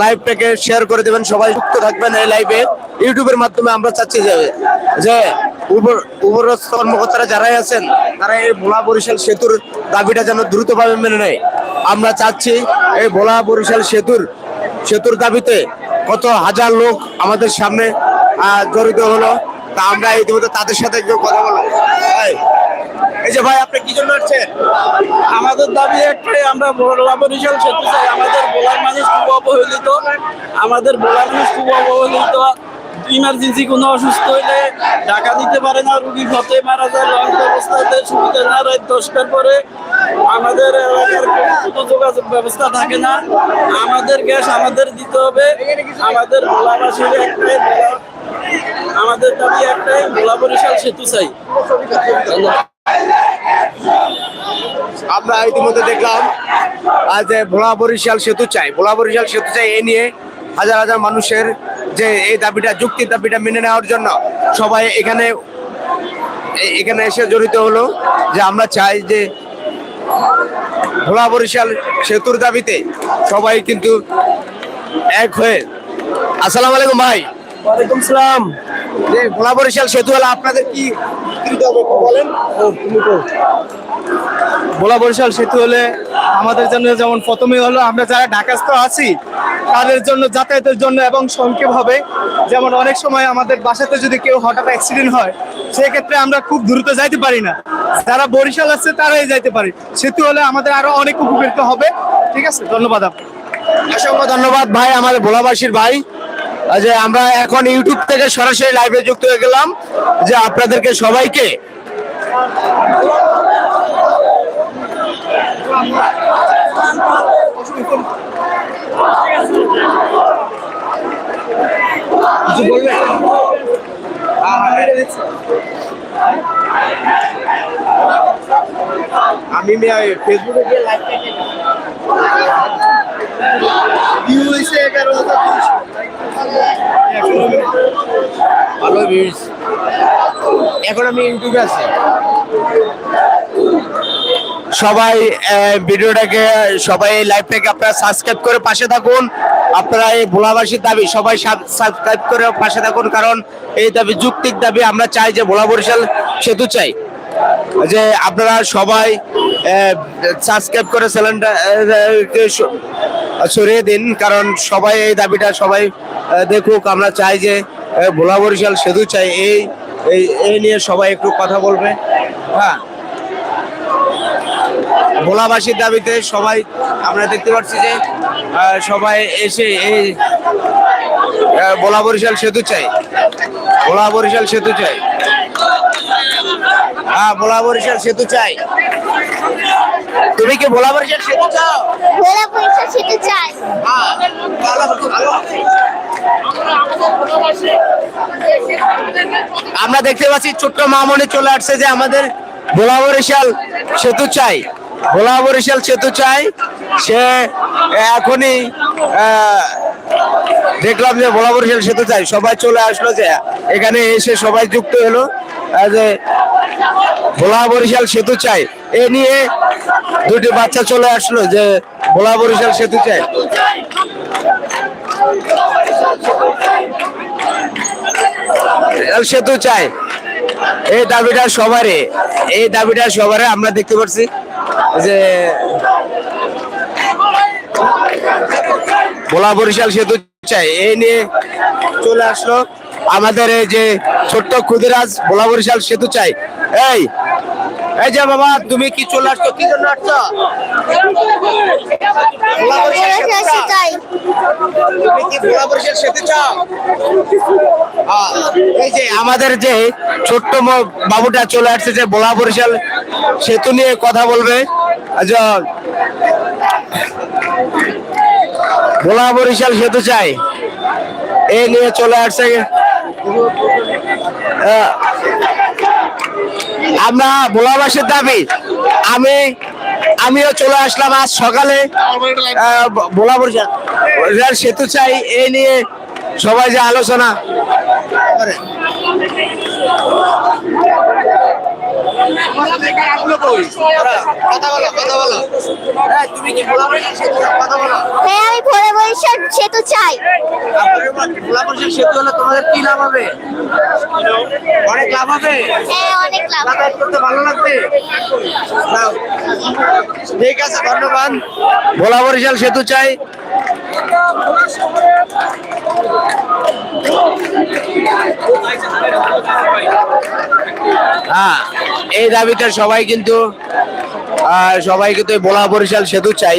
লাইভটাকে শেয়ার করে দেবেন, সবাই যুক্ত থাকবেন এই লাইভে ইউটিউবের মাধ্যমে আমরা চাচ্ছি যে যে উপর উপরস্থ কর্মকর্তারা যারাই আছেন, তারা এই ভোলা বরিশাল সেতুর দাবিটা যেন দ্রুতভাবে মেনে নেয়। আমরা চাচ্ছি এই ভোলা বরিশাল সেতুর সেতুর দাবিতে কত হাজার লোক আমাদের সামনে জড়িত হলো। তা আমরা ইতিমধ্যে তাদের সাথে একটু কথা বললাম এই, যে ভাই আপনি কি জন্য আসছেন? আমাদের দাবি একটাই আমরা ভোলা বরিশাল সেতু চাই আমাদের বোলার মানুষ খুব অবহেলিত। আমাদের বোলার মানুষ খুব অবহেলিত। ইমার্জেন্সি কোনো অসুস্থ হইলে টাকা দিতে পারে না রুগী ফতে মারা যায় লঞ্চ ব্যবস্থাতে সুবিধা না রাত দশটার পরে আমাদের এলাকার কোনো যোগাযোগ ব্যবস্থা থাকে না। আমাদের গ্যাস আমাদের দিতে হবে। আমাদের ভোলাবাসীর একটাই আমাদের দাবি একটাই ভোলা বরিশাল সেতু চাই। আমরা ইতিমধ্যে দেখলাম আজ ভোলা বরিশাল সেতু চাই। ভোলা বরিশাল সেতু চাই, এ নিয়ে হাজার হাজার মানুষের যে এই দাবিটা, যুক্তির দাবিটা মেনে নেওয়ার জন্য সবাই এখানে এখানে এসে জড়িত হলো যে আমরা চাই যে ভোলা বরিশাল সেতুর দাবিতে সবাই কিন্তু এক হয়ে। আসসালামু আলাইকুম ভাই। ওয়ালাইকুম সালাম। যে ভোলা বরিশাল সেতু হলে আপনাদের কি বলেন। ভোলা বরিশাল সেতু হলে আমাদের জন্য যেমন প্রথমে হলো আমরা যারা ঢাকাস্থ আছি তাদের জন্য যাতায়াতের জন্য এবং সংক্ষেপ হবে। যেমন অনেক সময় আমাদের বাসাতে যদি কেউ হঠাৎ অ্যাক্সিডেন্ট হয় সেক্ষেত্রে আমরা খুব দ্রুত যাইতে পারি না। যারা বরিশাল আছে তারাই যাইতে পারে। সেতু হলে আমাদের আরও অনেক উপকৃত হবে। ঠিক আছে? ধন্যবাদ আপনাকে। অসংখ্য ধন্যবাদ ভাই আমাদের ভোলাবাসীর ভাই। যে আমরা এখন ইউটিউব থেকে সরাসরি লাইভে যুক্ত হয়ে গেলাম যে আপনাদেরকে সবাইকে? আমি ফেসবুকে গিয়ে লাইভ এগারো ভালো ভিউজ এখন আমি ইউটিউবে আছি। সবাই ভিডিওটাকে, সবাই লাইভটাকে আপনারা সাবস্ক্রাইব করে পাশে থাকুন। আপনারা এই ভোলাবাসীর দাবি, সবাই সাবস্ক্রাইব করে পাশে থাকুন, কারণ এই দাবি যুক্তিক দাবি। আমরা চাই যে ভোলা বরিশাল সেতু চাই। যে আপনারা সবাই সাবস্ক্রাইব করে চ্যানেলটা সরিয়ে দিন, কারণ সবাই এই দাবিটা সবাই দেখুক। আমরা চাই যে ভোলা বরিশাল সেতু চাই এই এই নিয়ে সবাই একটু কথা বলবে। হ্যাঁ। ভোলাবাসীর দাবিতে সবাই আমরা দেখতে পাচ্ছি যে সবাই এসে এই ভোলা বরিশাল সেতু চাই। ভোলা বরিশাল সেতু চাই। হ্যাঁ ভোলা বরিশাল সেতু চাই। তুমি কি ভোলা বরিশাল সেতু চাও? ভোলা পয়সা সেটা চাই। হ্যাঁ। আমরা দেখতে পাচ্ছি ছোট্ট মামনি চলে আসছে যে আমাদের ভোলা বরিশাল সেতু চাই। ভোলা বরিশাল সেতু চাই। সে এখনই দেখলাম যে ভোলা বরিশাল সেতু চাই। সবাই চলে আসলো যে এখানে এসে সবাই যুক্ত হলো যে ভোলা বরিশাল সেতু চাই। এ নিয়ে দুটি বাচ্চা চলে আসলো যে ভোলা বরিশাল সেতু চাই। রেল সেতু চাই। এই দাবিটা সবারই, এই দাবিটা সবারই আমরা দেখতে পাচ্ছি যে ভোলা বরিশাল সেতু চাই, এই নিয়ে চলে আসলো আমাদের এই যে ছোট্ট ক্ষুদিরাজ ভোলা বরিশাল সেতু চাই। এই এই যে বাবা, তুমি কি চলে আসছো? কি জন্য আসছো? এই যে আমাদের যে ছোট্ট বাবুটা চলে আসছে যে বোলা বরিশাল সেতু নিয়ে কথা বলবে। ভোলা বরিশাল সেতু চাই। এই নিয়ে চলে আসছে। আমরা ভোলাবাসীর দাবি আমি আমিও চলে আসলাম আজ সকালে আহ, ভোলা বরিশাল বরিশাল সেতু চাই এই নিয়ে সবাই যে আলোচনা কি ভোলা বরিশাল সেতু আমি চাই ভোলা বরিশাল সেতু হলে তোমাদের কি লাভ হবে অনেক লাভ হবে। অনেক লাভ করতে ভালো লাগবে ঠিক আছে, ধন্যবাদ। ভোলা বরিশাল সেতু চাই। হ্যাঁ এই দাবিতে সবাই কিন্তু সবাই কিন্তু ভোলা বরিশাল সেতু চাই।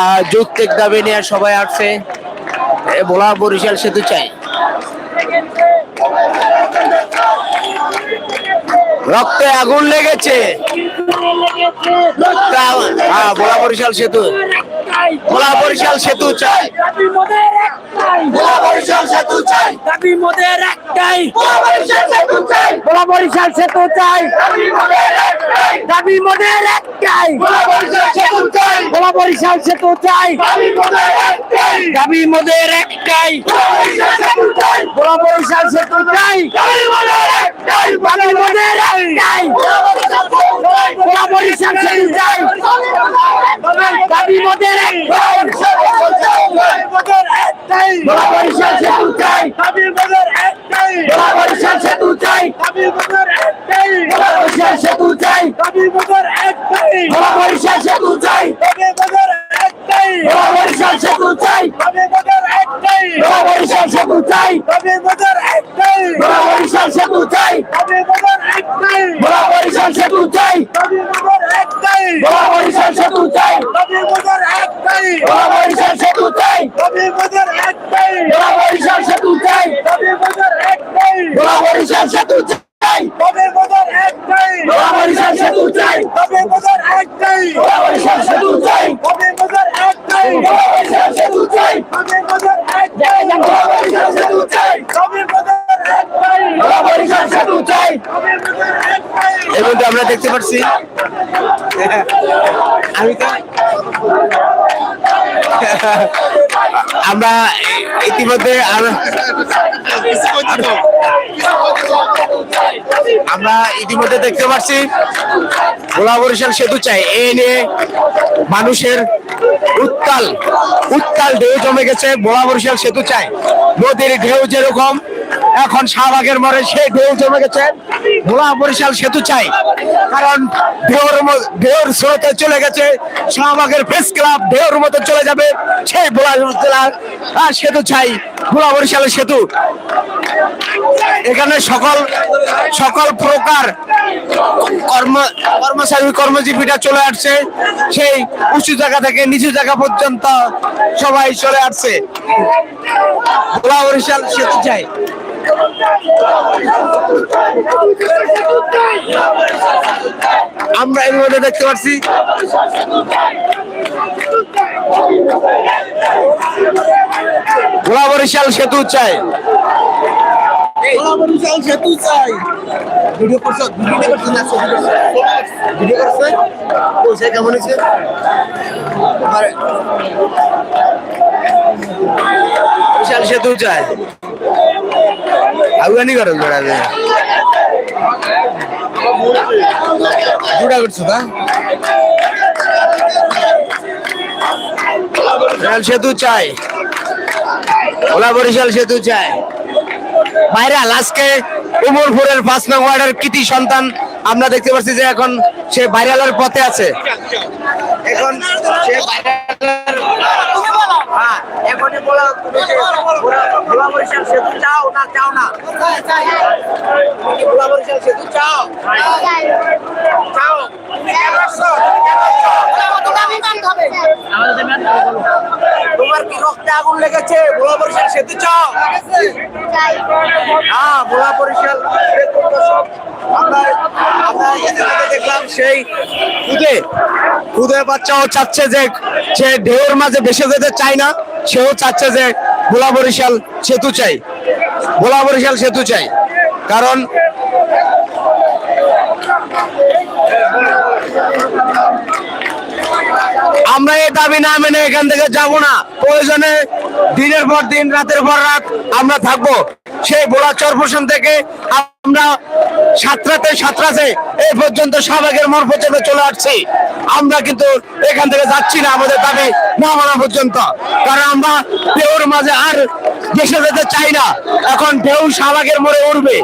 আর যৌক্তিক দাবি নিয়ে সবাই আসছে ভোলা বরিশাল সেতু চাই। রক্তে আগুন লেগেছে। রক্তে হ্যাঁ ভোলা বরিশাল সেতু। ভোলা বরিশাল সেতু চাই। ভোলা বরিশাল সেতু চাই। দাবি মোদের একটাই। ভোলা বরিশাল সেতু চাই। ভোলা বরিশাল সেতু চাই। দাবি মোদের একটাই। আমি মনের একটাই। ভোলা বরিশাল সেতু চাই। আমি মনের একটাই। ভোলা বরিশাল সেতু চাই। দাবি মনের একটাই। ভোলা বরিশাল সেতু চাই। দাবি মনের একটাই। ভোলা বরিশাল সেতু চাই। দাবি মনের একটাই। ভোলা বরিশাল সেতু চাই। দাবি মনের বলা বরিশাল সেতু চাই বলা বরিশাল সেতু চাই বলা বরিশাল সেতু চাই বলা বরিশাল সেতু চাই বলা বরিশাল সেতু চাই বলা বরিশাল সেতু চাই বলা বরিশাল সেতু চাই বলা বরিশাল সেতু চাই বলা বরিশাল সেতু চাই বলা বরিশাল সেতু চাই একটাই কবের বাজার একটাই বরিশাল সেতু চাই কবের বাজার একটাই বরিশাল সেতু চাই কবের বাজার একটাই বরিশাল সেতু চাই কবের বাজার একটাই বরিশাল সেতু চাই কবের বাজার একটাই বরিশাল সেতু চাই কবের বাজার একটাই এবং আমরা দেখতে পাচ্ছি আমি তো আমরা ইতিমধ্যে আম- আমরা ইতিমধ্যে দেখতে পাচ্ছি ভোলা বরিশাল সেতু চাই। এ নিয়ে মানুষের উত্তাল উত্তাল ঢেউ জমে গেছে ভোলা বরিশাল সেতু চাই। নদীর ঢেউ যেরকম এখন শাহবাগের মরে সেই ঢেউ জমে গেছে। ভোলা বরিশাল সেতু চাই। কারণ ঢেউর ঢেউর স্রোতে চলে গেছে। শাহবাগের প্রেস ক্লাব ঢেউর মতো চলে যাবে। সেই ভোলা জেলার আর সেতু চাই। ভোলা বরিশালের সেতু। এখানে সকল সকল প্রকার কর্ম, কর্মচারী, কর্মজীবীরা চলে আসছে। সেই উঁচু জায়গা থেকে নিচু জায়গা পর্যন্ত সবাই চলে আসছে। ভোলা বরিশাল সেতু চাই। আমরা এর মধ্যে দেখতে পাচ্ছি ভোলা বরিশাল সেতু চাই চাই ভিডিও ভিডিও সেতু চাই আগুয়ানি করো জোড়াবে জোড়া করছ না বিশাল সেতু চাই ওলা বরিশাল সেতু চাই ভাইরাল আজকে উমরপুরের পাঁচ নং ওয়ার্ডের কৃতি সন্তান আমরা দেখতে পাচ্ছি যে এখন সে ভাইরালের পথে আছে। এখন সে ভাইরালের হ্যাঁ, এখনই বলো তুমি যে বরিশাল সেতু চাও না চাও না? ভোলা বরিশাল সেতু চাও? চাও? কেন আসছো? রক্তে আগুন লেগেছে। ভোলা বরিশাল সেতু চাও? হ্যাঁ বরিশাল দেখলাম, সেই বাচ্চাও চাচ্ছে সে ঢেউর মাঝে যেতে না, সেও যে বরিশাল সেতু চাই। বরিশাল সেতু চাই। কারণ আমরা এই দাবি না মেনে এখান থেকে যাব না। প্রয়োজনে দিনের পর দিন, রাতের পর রাত আমরা থাকব। সেই বোলা চরপোষণ থেকে আমরা সাতরাতে সাতরাতে এই পর্যন্ত শাহবাগের মোড় পর্যন্ত চলে আসছি। আমরা কিন্তু এখান থেকে যাচ্ছি না, আমাদের দাবি না মানা পর্যন্ত। কারণ আমরা ঢেউর মাঝে আর দেশে যেতে চাই না। এখন ঢেউ শাহবাগের মোড়ে উঠবে।